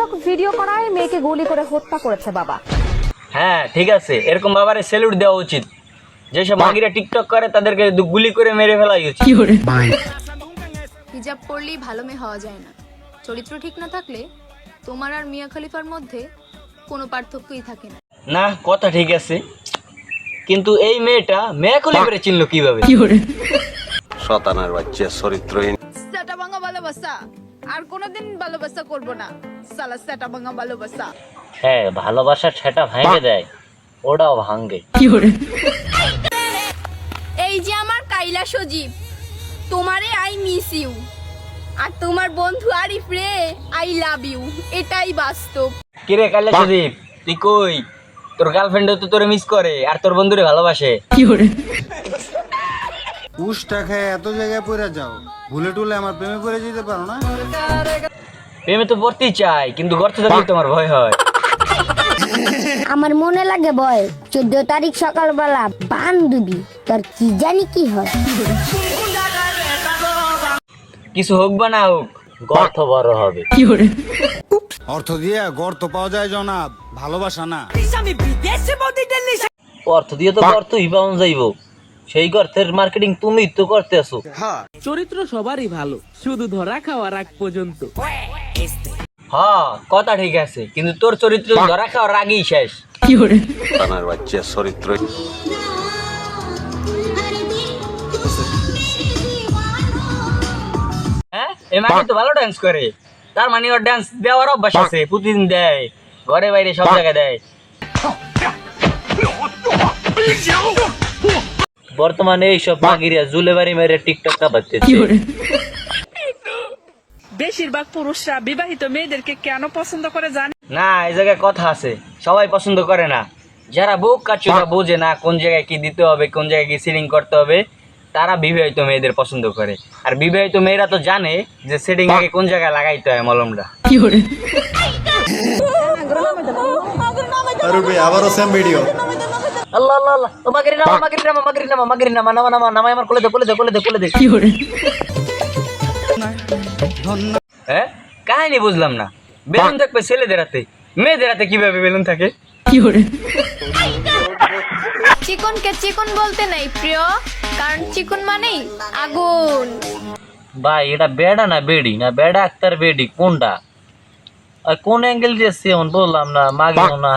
TikTok video করায় মেয়েকে গুলি করে হত্যা করেছে বাবা। হ্যাঁ ঠিক আছে। এরকম বাবারে স্যালুট দেওয়া উচিত। যেসব মাগিরা টিকটক করে তাদেরকে গুলি করে মেরে ফেলাই উচিত। হিজাব পরলেই ভালো মেয়ে হওয়া যায় না। চরিত্র ঠিক না থাকলে তোমার আর মিয়া খলিফার মধ্যে কোনো পার্থক্যই থাকে না। না কথা ঠিক আছে। কিন্তু এই মেয়েটা মেয়াকুলি করে চিনলো কীভাবে? শতানার বাচ্চা চরিত্রহীন। সেটা ভাঙা ভালোবাসা। আর কোনোদিন ভালোবাসা করব না। সালা সেটা ভাঙা ভালোবাসা। হ্যাঁ ভালোবাসা সেটা ভেঙে দেয় ওটাও ভাঙ্গে এই যে আমার কাইলা সজীব তোমারে আই মিস ইউ আর তোমার বন্ধু আরিফ রে আই লাভ ইউ এটাই বাস্তব। কিরে কালে সুদীপ তুই কই? তোর গার্লফ্রেন্ড তো তোরে মিস করে আর তোর বন্ধুরে ভালোবাসে। উষ্টা খেয়ে এত জায়গায় পড়ে যাও ভুলে টুলে আমার প্রেমে পড়ে যেতে পারো না। প্রেমে তো পড়তেই চাই কিন্তু গর্তে থাকলে তোমার ভয় হয়। আমার মনে লাগে বয় চোদ্দ তারিখ সকালবেলা বান্ধবী তোর কি জানি কি হয়? কিছু হোক বা না হোক গর্ত বড় হবে। অর্থ দিয়ে গর্ত পাওয়া যায় জনাব ভালোবাসা না। অর্থ দিয়ে তো গর্তই পাওয়া যাইব। সেই গর্তের মার্কেটিং তুমি তো করতে আসো চরিত্র সবারই ভালো শুধু ধরা খাওয়ার আগ পর্যন্ত। হ্যাঁ কথা ঠিক আছে কিন্তু তোর চরিত্র ধরা খাওয়ার আগেই শেষ। শতানার বাচ্চা চরিত্রহীন হ্যাঁ এই মাকে তো ভালো ডান্স করে। তার মানে ওর ডান্স দেওয়ার অভ্যাস আছে প্রতিদিন দেয় ঘরে বাইরে সব জায়গায় দেয়। বর্তমানে এইসব মাগিরিয়া জুলে বাড়ি মেরে টিকটক কাপাচ্ছে বেশিরভাগ পুরুষরা বিবাহিত মেয়েদেরকে কেন পছন্দ করে জানে? না এই জায়গায় কথা আছে। সবাই পছন্দ করে না। যারা বুক কাচুরা বোঝে না কোন জায়গায় কি দিতে হবে কোন জায়গায় কি সিলিং করতে হবে। তারা বিবাহিত মেয়েদের পছন্দ করে। আর বিবাহিত মেয়েরা তো জানে যে সেটিং আগে কোন জায়গায় লাগাইতে হয় মলমটা। কি আবারও সেম ভিডিও আল্লাহ আল্লাহ আল্লাহ। ও মাগরি নামা মাগরি নামা মাগরি নামা মাগরি নামা নামা নামা নামা আমার কোলে দে কোলে দে কোলে দে কোলে দে। হ্যাঁ কাহিনী বুঝলাম না। বেলুন থাকবে ছেলেদের হাতে। মেয়েদের হাতে কীভাবে বেলুন থাকে? চিকনকে চিকন বলতে নাই প্রিয়। কারণ চিকন মানেই আগুন। ভাই এটা বেডা না বেডি? না বেডা আক্তার বেডি? কোনটা? আর কোন অ্যাঙ্গেল দিয়ে সেমন বললাম না মাগিও না